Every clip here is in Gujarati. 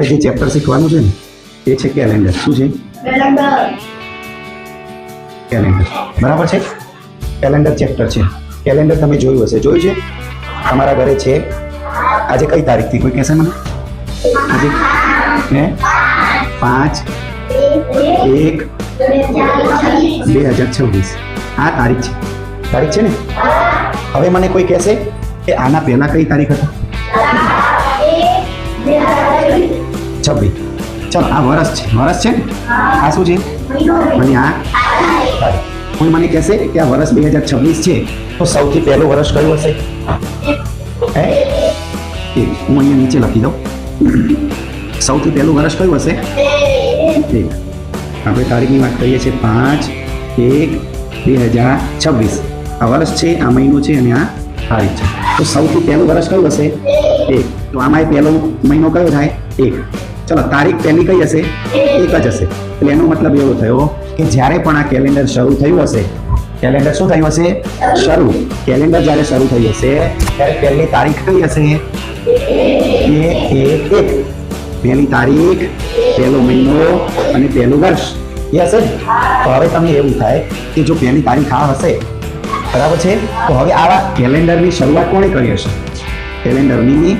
આપણે જે ચેપ્ટર શીખવાનું છે ને, એ છે કેલેન્ડર શું છે? કેલેન્ડર બરાબર છે? કેલેન્ડર ચેપ્ટર છે. કેલેન્ડર તમે જોયું હશે. જોયું છે? તમારા ઘરે છે. આજે કઈ તારીખથી? કોઈ કહેશે મને? આજે? હે? પાંચ, એક, બે હજાર છવ્વીસ. આ તારીખ છે. તારીખ છે ને? હવે મને કોઈ કહેશે કે આના પહેલા કઈ તારીખ હતી? ચલો, આ વરસ છે. વરસ છે આ શું છે? અને આ. કોઈ મને કહેશે કે આ વર્ષ બે હજાર છવ્વીસ છે? તો સૌથી પહેલું વર્ષ કયું હશે? હે? એ, હું અહીંયા નીચે લખી દઉં. સૌથી પહેલું વર્ષ કયું હશે? આપણે તારીખની વાત કરીએ છીએ પાંચ એક બે હજાર છવ્વીસ. આ વર્ષ છે, આ મહિનો છે અને આ તારીખ છે. તો સૌથી પહેલું વર્ષ કયું હશે? એક. તો આમાં પહેલો મહિનો કયો થાય? એક. ચલો, તારીખ પહેલી કઈ હશે? એક જ હશે. એટલે એનો મતલબ એવો થયો કે જ્યારે પણ આ કેલેન્ડર શરૂ થયું હશે કેલેન્ડર શું થયું હશે? શરૂ. કેલેન્ડર જ્યારે શરૂ થયું હશે, ત્યારે પહેલી તારીખ કઈ હશે? એક એક એક. પહેલી તારીખ, પહેલો મહિનો અને પહેલું વર્ષ. એ હશે તો હવે તમને એવું થાય કે જો પહેલી તારીખ આ હશે, બરાબર છે? તો હવે આવા કેલેન્ડરની શરૂઆત કોણે કરી હશે? કેલેન્ડરની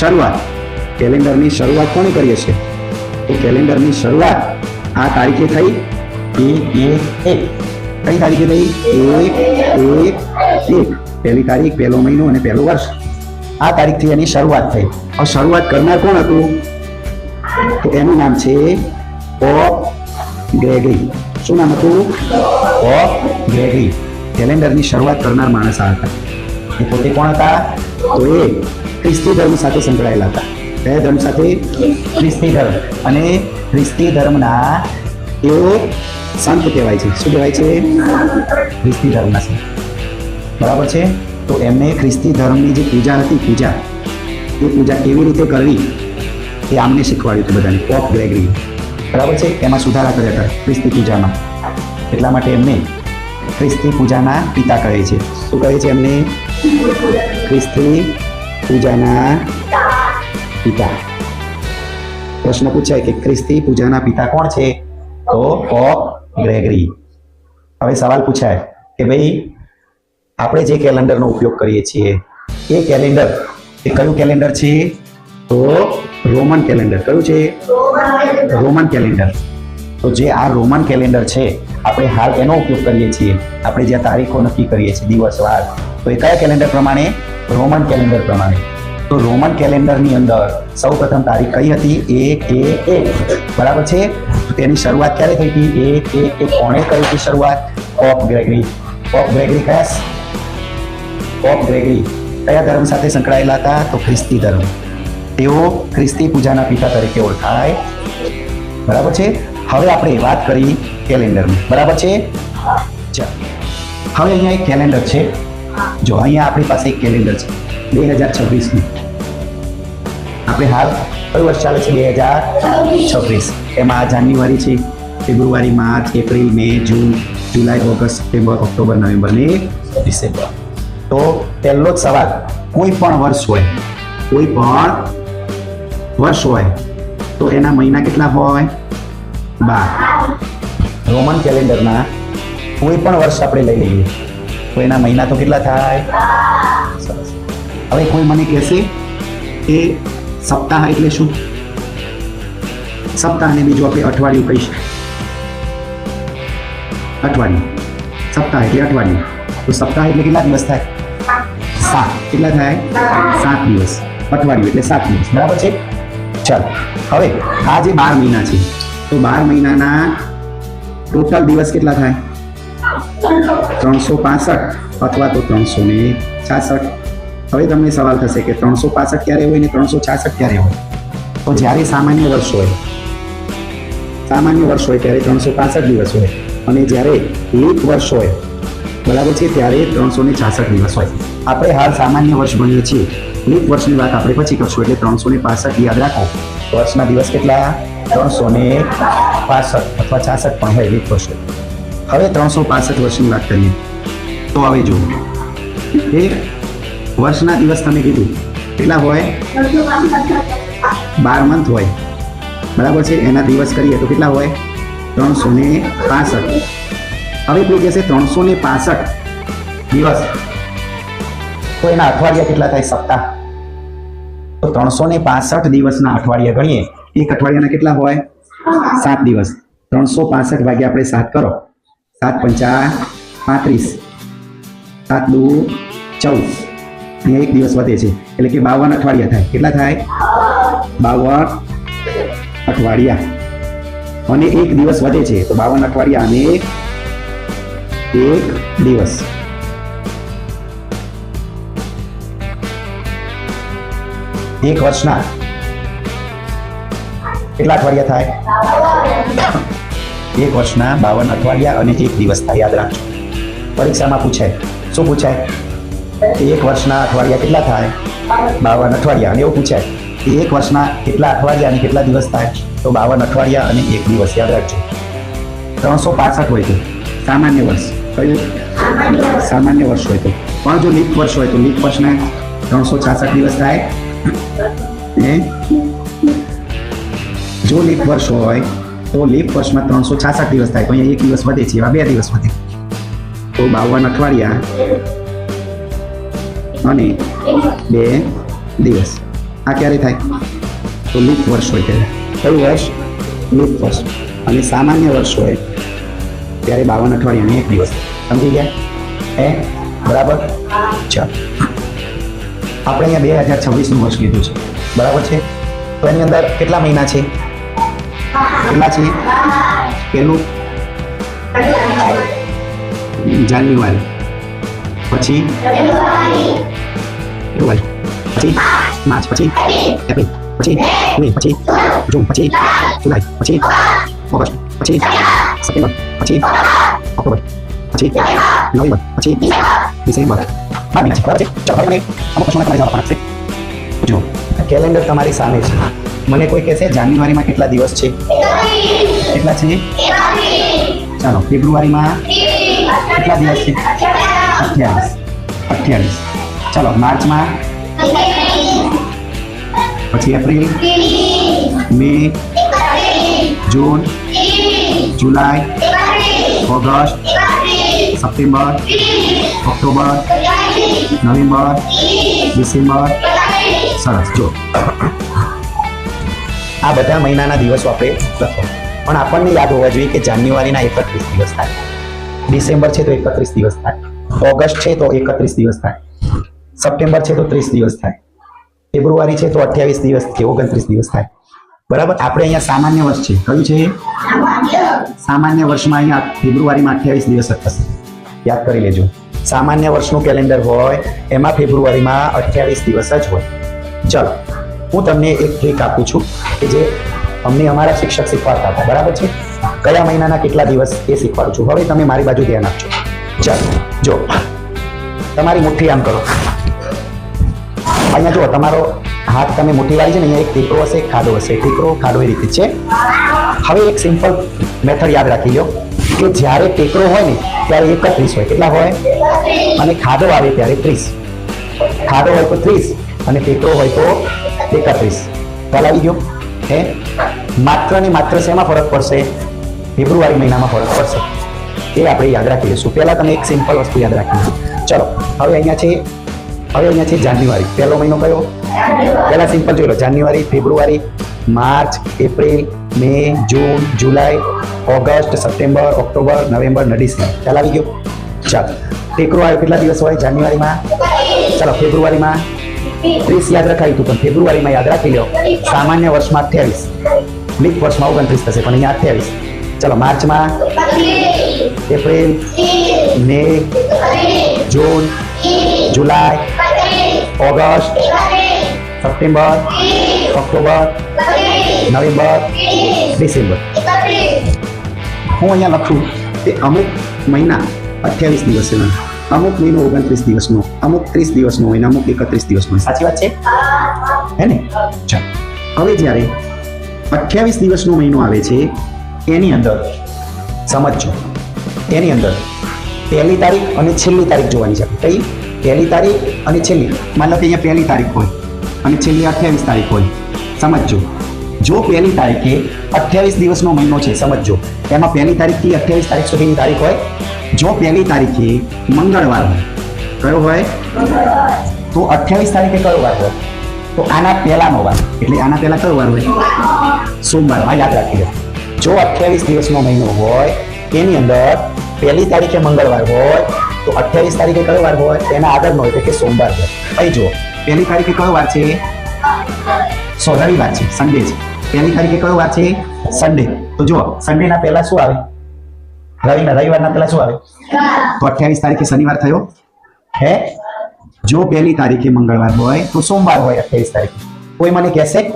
શરૂઆત. કેલેન્ડરની શરૂઆત કોણ કરીએ છીએ? તો કેલેન્ડરની શરૂઆત આ તારીખે થઈ. એ એક એક. કઈ તારીખે થઈ? એક એક એક. પહેલી તારીખ પહેલો મહિનો અને પહેલું વર્ષ. આ તારીખથી એની શરૂઆત થઈ. હવે શરૂઆત કરનાર કોણ હતું? તો એનું નામ છે ઓફ ગ્રેગરી. શું નામ હતું? Of Gregory. કેલેન્ડરની શરૂઆત કરનાર માણસ આ હતા. એ પોતે કોણ હતા? તો એ ખ્રિસ્તી ધર્મ સાથે સંકળાયેલા હતા. કયા ધર્મ સાથે ખ્રિસ્તી ધર્મ. અને ખ્રિસ્તી ધર્મના એઓ સંત કહેવાય છે. શું કહેવાય છે? ખ્રિસ્તી ધર્મના છે. બરાબર છે? તો એમને ખ્રિસ્તી ધર્મની જે પૂજા હતી, પૂજા, એ પૂજા કેવી રીતે કરવી એ આમને શીખવાડ્યું હતું બધાને, પોપ ગ્રેગરી. બરાબર છે? એમાં સુધારા કર્યા હતા ખ્રિસ્તી પૂજામાં. એટલા માટે એમને ખ્રિસ્તી પૂજાના પિતા કહે છે. શું કહે છે એમને? ખ્રિસ્તી પૂજાના પિતા. પ્રશ્ન પૂછાય કે ખ્રિસ્તી પૂજાના પિતા કોણ છે? તો પોપ ગ્રેગરી. હવે સવાલ પૂછાય કે ભાઈ, આપણે જે કેલેન્ડરનો ઉપયોગ કરીએ છીએ, એ કેલેન્ડર, એ કયું કેલેન્ડર છે? તો રોમન કેલેન્ડર. કયું છે? Roman calendar. તો જે આ રોમન કેલેન્ડર છે, આપણે હાલ એનો ઉપયોગ કરીએ છીએ. આપણે જ્યાં તારીખો નક્કી કરીએ છીએ, દિવસ, વાર. તો એ કયા કેલેન્ડર પ્રમાણે? રોમન કેલેન્ડર પ્રમાણે. તો રોમન કેલેન્ડરની અંદર સૌ પ્રથમ તારીખ કઈ હતી? એક એક એક. બરાબર છે? તેની શરૂઆત ક્યારે થઈ હતી? એક એક એક. કોણે કરી હતી શરૂઆત? Pope Gregory. પોપ ગ્રેગરી કયા પોપ ગ્રેગરી. કયા ધર્મ સાથે સંકળાયેલા હતા? તો ખ્રિસ્તી ધર્મ. તેઓ ખ્રિસ્તી પૂજાના પિતા તરીકે ઓળખાય. બરાબર છે? હવે આપણે વાત કરી કેલેન્ડરની. બરાબર છે? હવે અહીંયા એક કેલેન્ડર છે. જો અહીંયા આપણી પાસે એક કેલેન્ડર છે. બે હજાર છવ્વીસનું. આપણે હાલ કયું વર્ષ ચાલે છે? બે હજાર છવ્વીસ. એમાં આ જાન્યુઆરી છે, ફેબ્રુઆરી, માર્ચ, એપ્રિલ, મે, જૂન, જુલાઈ, ઓગસ્ટ, સપ્ટેમ્બર, ઓક્ટોબર, નવેમ્બર ને ડિસેમ્બર. તો પહેલો જ સવાલ, કોઈ પણ વર્ષ હોય, કોઈ પણ વર્ષ હોય, તો એના મહિના કેટલા હોય? બાર. રોમન કેલેન્ડરના કોઈ પણ વર્ષ આપણે લઈ લઈએ, તો એના મહિના તો કેટલા થાય? સરસ. હવે કોઈ મને કહેશે કે સપ્તાહ એટલે શું? સપ્તાહને બીજું આપણે અઠવાડિયું કહીશ. અઠવાડિયું. સપ્તાહ એટલે અઠવાડિયું. તો સપ્તાહ એટલે કેટલા દિવસ થાય? સાત. કેટલા થાય? સાત દિવસ. અઠવાડિયું એટલે સાત દિવસ. બરાબર છે? ચાલો. હવે, આ જે બાર મહિના છે, તો બાર મહિનાના ટોટલ દિવસ કેટલા થાય? ત્રણસો પાસઠ અથવા તો ત્રણસો ને છાસઠ. હવે તમને સવાલ થશે કે ત્રણસો પાસઠ ક્યારે હોય ને ત્રણસો છાસઠ ક્યારે હોય? તો જ્યારે સામાન્ય વર્ષ હોય, સામાન્ય વર્ષ હોય ત્યારે ત્રણસો પાસઠ દિવસ હોય. અને જ્યારે લીપ વર્ષ હોય, બરાબર છે, ત્યારે ત્રણસો ને છાસઠ દિવસ હોય. આપણે હાલ સામાન્ય વર્ષ ભણીએ છીએ. લીપ વર્ષની વાત આપણે પછી કરશું, એટલે ત્રણસો ને પાસઠ યાદ રાખો. વર્ષના દિવસ કેટલા? ત્રણસો ને પાસઠ અથવા છાસઠ પણ હોય લીપ વર્ષ હવે ત્રણસો પાસઠ વર્ષની વાત કરીએ. તો હવે જુઓ. એ વર્ષના દિવસ તમે કીધું. કેટલા હોય? બાર મંથ હોય. બરાબર છે? એના દિવસ કરીએ તો કેટલા હોય? ત્રણસો ને પાસઠ. હવે કોઈ કહેશે ત્રણસો ને પાસઠ દિવસ. તો એના અઠવાડિયા કેટલા થાય? સપ્તાહ. તો ત્રણસો ને પાસઠ દિવસના અઠવાડિયા ગણીએ. એક અઠવાડિયાના કેટલા હોય? સાત દિવસ. ત્રણસો પાસઠ ભાગ્યા આપણે સાત કરો. સાત પંચા પાંત્રીસ. સાત દુ ચૌદ. અહીંયા એક દિવસ વધે છે. એટલે કે બાવન અઠવાડિયા થાય. કેટલા થાય? બાવન અઠવાડિયા. અને એક દિવસ વધે છે. તો બાવન અઠવાડિયા અને એક દિવસ. એક વર્ષના. કેટલા અઠવાડિયા થાય? એક વર્ષના બાવન અઠવાડિયા અને એક દિવસ થાય. યાદ રાખજો. પરીક્ષામાં પૂછાય. શું પૂછાય? એક વર્ષના અઠવાડિયા કેટલા થાય? બાવન અઠવાડિયા, અને એવું પૂછાય. કે એક વર્ષના કેટલા અઠવાડિયા અને કેટલા દિવસ થાય? તો બાવન અઠવાડિયા અને એક દિવસ યાદ રાખજો. ત્રણસો પાસઠ હોય તો. સામાન્ય વર્ષ. કયું? સામાન્ય વર્ષ હોય તો. પણ જો લીપ વર્ષ હોય તો લીપ વર્ષના ત્રણસો છાસઠ દિવસ થાય. જો લીપ વર્ષ હોય, તો લીપ વર્ષમાં ત્રણસો છાસઠ દિવસ થાય. તો અહીંયા એક દિવસ વધે છે, એવા બે દિવસ વધે. તો બાવન અઠવાડિયા અને બે દિવસ. આ ક્યારે થાય? તો લીપ વર્ષ હોય ત્યારે. કયું વર્ષ? લીપ વર્ષ. અને સામાન્ય વર્ષ હોય ત્યારે બાવન અઠવાડિયા એક દિવસ. સમજી ગયા? એ બરાબર? ચાલ. આપણે અહીંયા બે હજાર છવ્વીસનું વર્ષ લીધું છે. બરાબર છે? તો એની અંદર કેટલા મહિના છે? કેટલા છે? પહેલું જાન્યુઆરી. પછી? ફેબ્રુઆરી પછી? માર્ચ પછી? એપ્રિલ પછી? મે પછી? જૂન પછી? જુલાઈ પછી? ઓગસ્ટ પછી? સપ્ટેમ્બર પછી? ઓક્ટોબર પછી? નવેમ્બર પછી? ડિસેમ્બર બાર મહિના છે. બરાબર છે? ચાલો હવે મને અમુક પ્રશ્નોના તમારે જવાબ આપવાના જો કેલેન્ડર તમારી સામે છે. મને કોઈ કહેશે જાન્યુઆરીમાં કેટલા દિવસ છે? કેટલા છે? ચાલો ફેબ્રુઆરીમાં કેટલા દિવસ છે? અઠ્યાવીસ. અઠ્યાવીસ. ચાલો, માર્ચમાં? પછી એપ્રિલ? મે? જૂન? જુલાઈ? August? September? October? November? December? સરસ, જો. આ બધા મહિનાના દિવસો આપણે લખો પણ આપણને યાદ હોવા જોઈએ કે જાન્યુઆરીના એકત્રીસ દિવસ થાય. ડિસેમ્બર છે તો એકત્રીસ દિવસ થાય. ઓગસ્ટ છે તો એકત્રીસ દિવસ થાય. સપ્ટેમ્બર છે તો ત્રીસ દિવસ થાય. ફેબ્રુઆરી છે તો અઠ્યાવીસ દિવસ કે ઓગણત્રીસ દિવસ થાય. બરાબર? આપણે અહીંયા સામાન્ય વર્ષ છે. કયું છે? સામાન્ય વર્ષમાં અહીંયા ફેબ્રુઆરીમાં અઠ્યાવીસ દિવસ જ થશે. યાદ કરી લેજો. સામાન્ય વર્ષનું કેલેન્ડર હોય, એમાં ફેબ્રુઆરીમાં અઠ્યાવીસ દિવસ જ હોય. ચલો, હું તમને એક ટ્રીક આપું છું કે જે અમને અમારા શિક્ષક શીખવાડતા હતા. બરાબર છે? કયા મહિનાના કેટલા દિવસ એ શીખવાડું છું. હવે તમે મારી બાજુ ધ્યાન આપજો. ચાલો. જો, તમારી મુઠ્ઠી આમ કરો. અહીંયા જો તમારો હાથ તમે મુઠ્ઠી વાળી છે ને, અહીંયા એક ટીકરો હશે ખાડો હશે. ટીકરો, ખાડો એ રીતે છે. હવે એક સિમ્પલ મેથડ યાદ રાખી લો કે જ્યારે ટેકરો હોય ને, ત્યારે એકત્રીસ હોય. કેટલા હોય? અને ખાડો આવે ત્યારે ત્રીસ. ખાડો હોય તો ત્રીસ અને ટેકરો હોય તો એકત્રીસ. ખ્યાલ આવી ગયો? હે? માત્ર ને માત્ર શેમાં ફરક પડશે? ફેબ્રુઆરી મહિનામાં ફરક પડશે. એ આપણે યાદ રાખી લઈશું પહેલાં તમે એક સિમ્પલ વસ્તુ યાદ રાખી ચલો, હવે અહીંયા છે, હવે અહીંયા છે જાન્યુઆરી. પહેલો મહિનો કયો? પહેલાં સિમ્પલ જોઈ લો. જાન્યુઆરી, ફેબ્રુઆરી, માર્ચ, એપ્રિલ, મે, જૂન, જુલાઈ, ઓગસ્ટ, સપ્ટેમ્બર, ઓક્ટોબર, નવેમ્બર, ને ડિસેમ્બર. ખ્યાલ આવી ગયો? ચાલો. ટેકરો આવ્યો કેટલા દિવસ હોય જાન્યુઆરીમાં? ચાલો, ફેબ્રુઆરીમાં ત્રીસ યાદ રખાયું હતું પણ ફેબ્રુઆરીમાં યાદ રાખી લો સામાન્ય વર્ષમાં અઠ્યાવીસ. લીપ વર્ષમાં ઓગણત્રીસ થશે, પણ અહીંયા અઠ્યાવીસ. ચાલો, માર્ચમાં એપ્રિલ, મે, જૂન, જુલાઈ, August, September, October, November, December. હું અહીંયા લખું કે અમુક મહિના અઠ્યાવીસ દિવસનો, અમુક મહિનો ઓગણત્રીસ દિવસનો, અમુક ત્રીસ દિવસનો હોય ને અમુક એકત્રીસ દિવસનો સાચી વાત છે? હે ને? ચાલો. હવે જ્યારે અઠ્યાવીસ દિવસનો મહિનો આવે છે, એની અંદર સમજજો. એની અંદર પહેલી તારીખ અને છેલ્લી તારીખ જોવાની છે. કઈ? પહેલી તારીખ અને છેલ્લી. માનો કે અહીંયા પહેલી તારીખ હોય અને છેલ્લી અઠ્યાવીસ તારીખ હોય. સમજજો. જો પહેલી તારીખે અઠ્યાવીસ દિવસનો મહિનો છે, સમજજો. એમાં પહેલી તારીખથી અઠ્યાવીસ તારીખ સુધીની તારીખ હોય. જો પહેલી તારીખે મંગળવાર હોય. કયો હોય? તો અઠ્યાવીસ તારીખે કયો વાર હોય? તો આના પહેલાનો વાર. એટલે આના પહેલા કયો વાર હોય? સોમવાર. યાદ રાખી લો. જો અઠ્યાવીસ દિવસનો મહિનો હોય, તેની અંદર પહેલી તારીખે મંગળવાર હોય, તો અઠ્યાવીસ તારીખે કયો વાર હોય, તેના આગળનો એટલે કે સોમવાર હોય. અહીં જો પહેલી તારીખે કયો વાર છે? સો, રવિવાર છે સન્ડે છે. પહેલી તારીખે કયો વાર છે? સન્ડે તો જુઓ સન્ડેના પહેલા શું આવે? રવિના, રવિવારના પહેલા શું આવે? તો અઠ્યાવીસ તારીખે શનિવાર થયો? હે? જો પહેલી તારીખે મંગળવાર હોય, તો સોમવાર હોય અઠ્યાવીસ તારીખે. કોઈ મને કહેશે?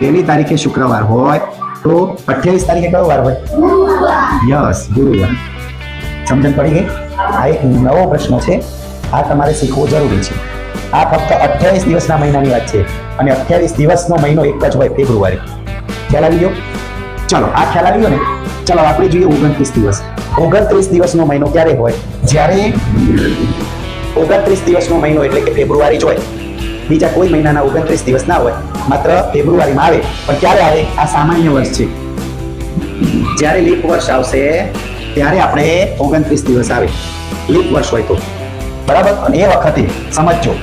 પહેલી તારીખે શુક્રવાર હોય તો અઠ્યાવીસ તારીખે કયો વાર હોય? યસ, ગુરુવાર. સમજણ પડી ગઈ? આ એક નવો પ્રશ્ન છે. આ તમારે શીખવો જરૂરી છે. આ ફક્ત અઠ્યાવીસ દિવસના મહિનાની વાત છે. અને અઠ્યાવીસ દિવસનો મહિનો એક જ હોય ફેબ્રુઆરી. ખ્યાલ આવી ગયો? ચલો, આ ખ્યાલ આવી ગયો ને? ચલો, આપણે જોઈએ ઓગણત્રીસ દિવસ. ઓગણત્રીસ દિવસનો મહિનો ક્યારે હોય? જ્યારે ઓગણત્રીસ દિવસનો મહિનો એટલે કે ફેબ્રુઆરી જ હોય. બીજા કોઈ મહિનાના ઓગણત્રીસ દિવસ ના હોય. માત્ર ફેબ્રુઆરીમાં આવે. પણ ક્યારે આવે? આ સામાન્ય વર્ષ છે. જ્યારે લીપ વર્ષ આવશે, ત્યારે આપણે ઓગણત્રીસ દિવસ આવે. લીપ વર્ષ હોય તો. બરાબર? અને એ વખતે, સમજજો.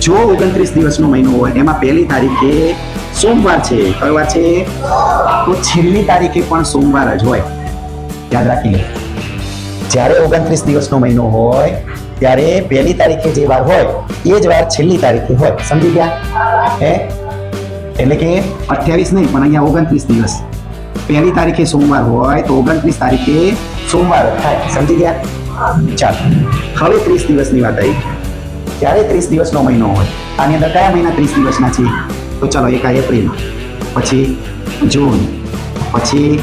જો ઓગણત્રીસ દિવસનો મહિનો હોય, એમાં પહેલી તારીખે સોમવાર છે. કયો વાર છે? તો છેલ્લી તારીખે પણ સોમવાર જ હોય. યાદ રાખી લે જ્યારે ઓગણત્રીસ દિવસનો મહિનો હોય ત્યારે પહેલી તારીખે જે વાર હોય, એ જ વાર છેલ્લી તારીખે હોય. સમજી ગયા? હે? એટલે કે અઠ્યાવીસ નહીં, પણ અહીંયા ઓગણત્રીસ દિવસ. પહેલી તારીખે સોમવાર હોય, તો ઓગણત્રીસ તારીખે સોમવાર થાય. સમજી ગયા? ચાલો. હવે ત્રીસ દિવસની વાત આવી. ત્યારે ત્રીસ દિવસનો મહિનો હોય? આની અંદર કયા મહિના ત્રીસ દિવસના છે? તો ચાલો એક એપ્રિલ. પછી જૂન. પછી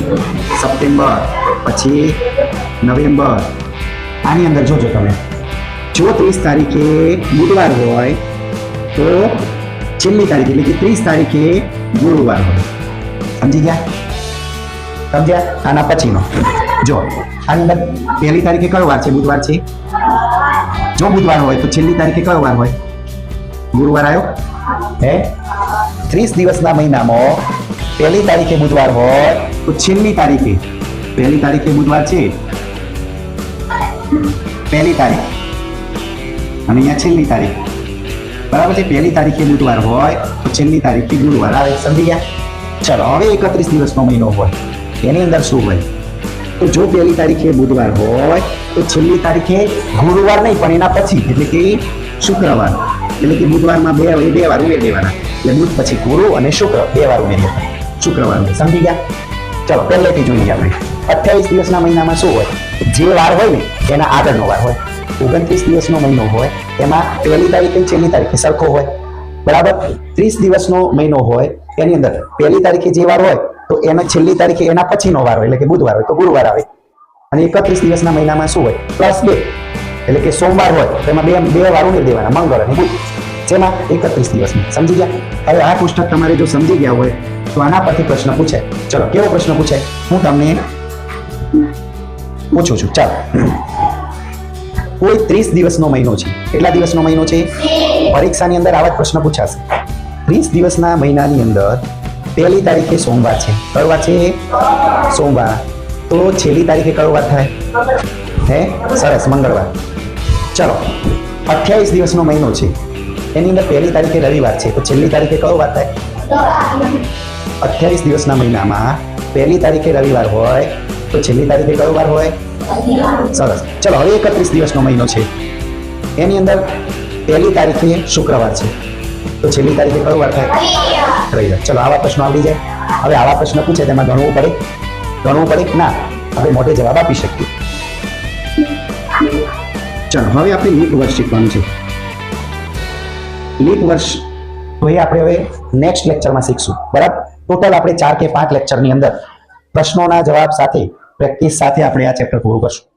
સપ્ટેમ્બર. પછી નવેમ્બર. આની અંદર જોજો તમે. જો ત્રીસ તારીખે બુધવાર હોય, તો છેલ્લી તારીખે એટલે કે ત્રીસ તારીખે ગુરુવાર હોય. સમજી ગયા? સમજ્યા? આના પછીનો. જો આની અંદર પહેલી તારીખે કયો વાર છે? બુધવાર છે? જો બુધવાર હોય, તો છેલ્લી તારીખે કયો વાર હોય? ગુરુવાર આવ્યો? હે? ત્રીસ દિવસના મહિનામાં પહેલી તારીખે બુધવાર હોય, તો છેલ્લી તારીખે. પહેલી તારીખે બુધવાર છે? પહેલી તારીખ. અને અહીંયા છેલ્લી તારીખ. બરાબર છે? પહેલી તારીખે બુધવાર હોય, તો છેલ્લી તારીખથી ગુરુવાર આવે સમજી ગયા? ચલો, હવે એકત્રીસ દિવસનો મહિનો હોય. એની અંદર શું હોય? તો જો પહેલી તારીખે બુધવાર હોય, તો છેલ્લી તારીખે ગુરુવાર નહીં, પણ એના પછી, એટલે કે શુક્રવાર. એટલે કે બુધવારમાં બે બે વાર ઉમેરી દેવાના. એટલે બુધ પછી ગુરુ અને શુક્ર બે વાર ઉમેરી દેવાના. શુક્રવાર સમજી ગયા? ચલો, પહેલેથી જોઈએ આપણે. અઠ્યાવીસ દિવસના મહિનામાં શું હોય? જે વાર હોય ને, એના આગળનો વાર હોય. ઓગણત્રીસ દિવસનો મહિનો હોય, એમાં પહેલી તારીખ અને છેલ્લી તારીખે સરખો હોય. બરાબર? ત્રીસ દિવસનો મહિનો હોય, એની અંદર પહેલી તારીખે જે વાર હોય, તો એના છેલ્લી તારીખે એના પછીનો વાર હોય, એટલે કે બુધવાર હોય, તો ગુરુવાર આવે. અને એકત્રીસ દિવસના મહિનામાં શું હોય? પ્લસ બે. એટલે કે સોમવાર હોય, તો એમાં બે બે વાર ઉમેરી દેવાના, મંગળ અને બુધ. જેમાં એકત્રીસ દિવસની સમજી ગયા? હવે આ પુસ્તક તમારે જો સમજી ગયા હોય, તો આના પરથી પ્રશ્ન પૂછાય ચલો, કેવો પ્રશ્ન પૂછાય હું તમને પૂછું છું. ચાલો. કોઈ ત્રીસ દિવસનો મહિનો છે. કેટલા દિવસનો મહિનો છે? પરીક્ષાની અંદર આવા પ્રશ્ન પૂછાશે. ત્રીસ દિવસના મહિનાની અંદર પહેલી તારીખે સોમવાર છે. કયો વાર છે? સોમવાર. તો છેલ્લી તારીખે કયો વાર થાય? હે? સરસ, મંગળવાર. ચલો, અઠ્યાવીસ દિવસનો મહિનો છે. એની અંદર પહેલી તારીખે રવિવાર છે. તો છેલ્લી તારીખે કયો વાર થાય? અઠ્યાવીસ દિવસના મહિનામાં પહેલી તારીખે રવિવાર હોય, તો છેલ્લી તારીખે કયો વાર હોય? સરસ. ચલો, હવે એકત્રીસ દિવસનો મહિનો છે. એની અંદર પહેલી તારીખે શુક્રવાર છે. તો છેલ્લી તારીખે કયો વાર થાય? રવિવાર ચલો, આવા પ્રશ્નો આવડી જાય. હવે આવા પ્રશ્ન પૂછે તેમાં ગણવું પડે. ગણવું પડે ના? આપણે મોટે જવાબ આપી શકીએ. ચલો, હવે આપણે લીપ વર્ષ શીખવાનું છે. લીપ વર્ષ, તો એ આપણે હવે નેક્સ્ટ લેક્ચરમાં શીખશું. બરાબર? ટોટલ આપણે ચાર કે પાંચ લેક્ચરની અંદર પ્રશ્નોના જવાબ સાથે પ્રેક્ટિસ સાથે આપણે આ ચેપ્ટર પૂરું કરશું.